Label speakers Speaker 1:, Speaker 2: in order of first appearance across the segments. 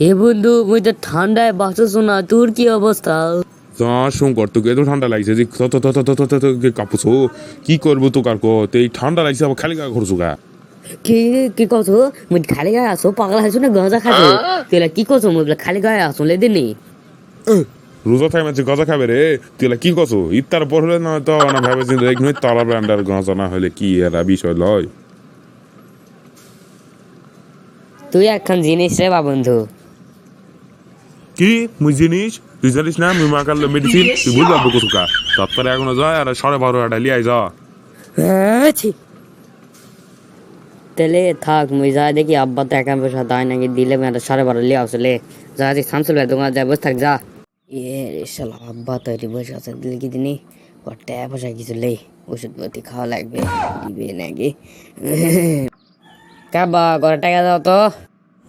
Speaker 1: এ বন্ধু মুই তো ঠান্ডায় বাঁচছ না তোর কি অবস্থা?
Speaker 2: যা শঙ্কর তোকে এত ঠান্ডা লাগছে যে তত তত তত তত কাঁপছো? কি করব তো কার তো এই ঠান্ডা লাগছে আবার খালি গা করছ গা।
Speaker 1: কি কি কছো মুই খালি গায়ে আসো পাগলা হয়েছো না গাঁজা খাছো তুই কি কছো মুই খালি গায়ে আসো লে দিনি
Speaker 2: রোজা থাই মাঝে গজা খাবে রে? তুই কি করছ ইত্তার পর হলে না তো না ভাবে চিন্তা তালা ব্র্যান্ডার গজা না হলে কি এরা বিষয় লয়?
Speaker 1: তুই একখান জিনিস রে বা বন্ধু।
Speaker 2: কি? মুই জিনিস তুই জানিস না মুই মা কাল মেডিসিন তুই বুঝ পারব কোথা তারপরে এখনও যায় আর সাড়ে বারো আটা লিয়াই যা
Speaker 1: তাহলে থাক মুই যা দেখি আব্বা তো একা পয়সা দেয় নাকি দিলে মেয়েটা সাড়ে বারো লিয়ে আসলে। যা দেখি শামসুল ভাই দোকান যায় বসে থাক যা। এ রে শালা আব্বা তো এটি বসে আছে দিলে কি দিনি? ওর টাকা পয়সা কিছু লেই ওষুধপাতি খাওয়া লাগবে দিবে নাকি? কাবা ঘরে টাকা দাও তো?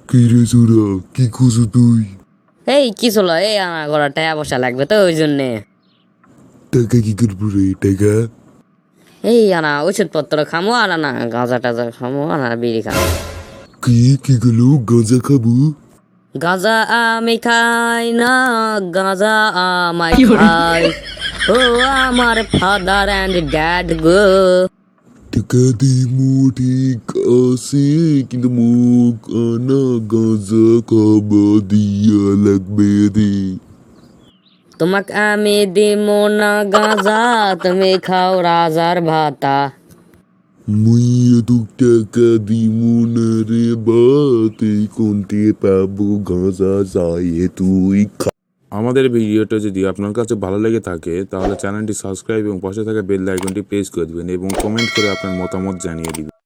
Speaker 3: কি রে সুরা কি খুঁজো তুই?
Speaker 1: এই কি চলো? এই আমার ঘরে টাকা পয়সা লাগবে তো ওই জন্যে।
Speaker 3: টাকা কি করব রে টাকা?
Speaker 1: এই আনা ওষুধপত্র খামো আর না গাঁজা টাজা খামো আর না বিড়ি খামো।
Speaker 3: কি কি গেল? গাঁজা খাব?
Speaker 1: গাঁজা আমি খাই না গাঁজা আমায় খাই। ও আমার ফাদার অ্যান্ড ড্যাড গো।
Speaker 3: টাকা দিমু ঠিক কিন্তু মুখ আনা গাঁজা খাবা দিয়া লাগবে রে
Speaker 1: তোমাকে আমি দিমো না গাঁজা তুমি খাও রাজার ভাতা
Speaker 3: মুই এত টাকা দিমু না রে বাতে কোনটি পাবো গাঁজা যায় তুই খা
Speaker 2: আমাদের ভিডিওটা যদি আপনার কাছে ভালো লেগে থাকে, তাহলে চ্যানেলটি সাবস্ক্রাইব এবং পাশে থাকা বেল আইকনটি প্রেস করে দেবেন এবং কমেন্ট করে আপনার মতামত জানিয়ে দিবেন।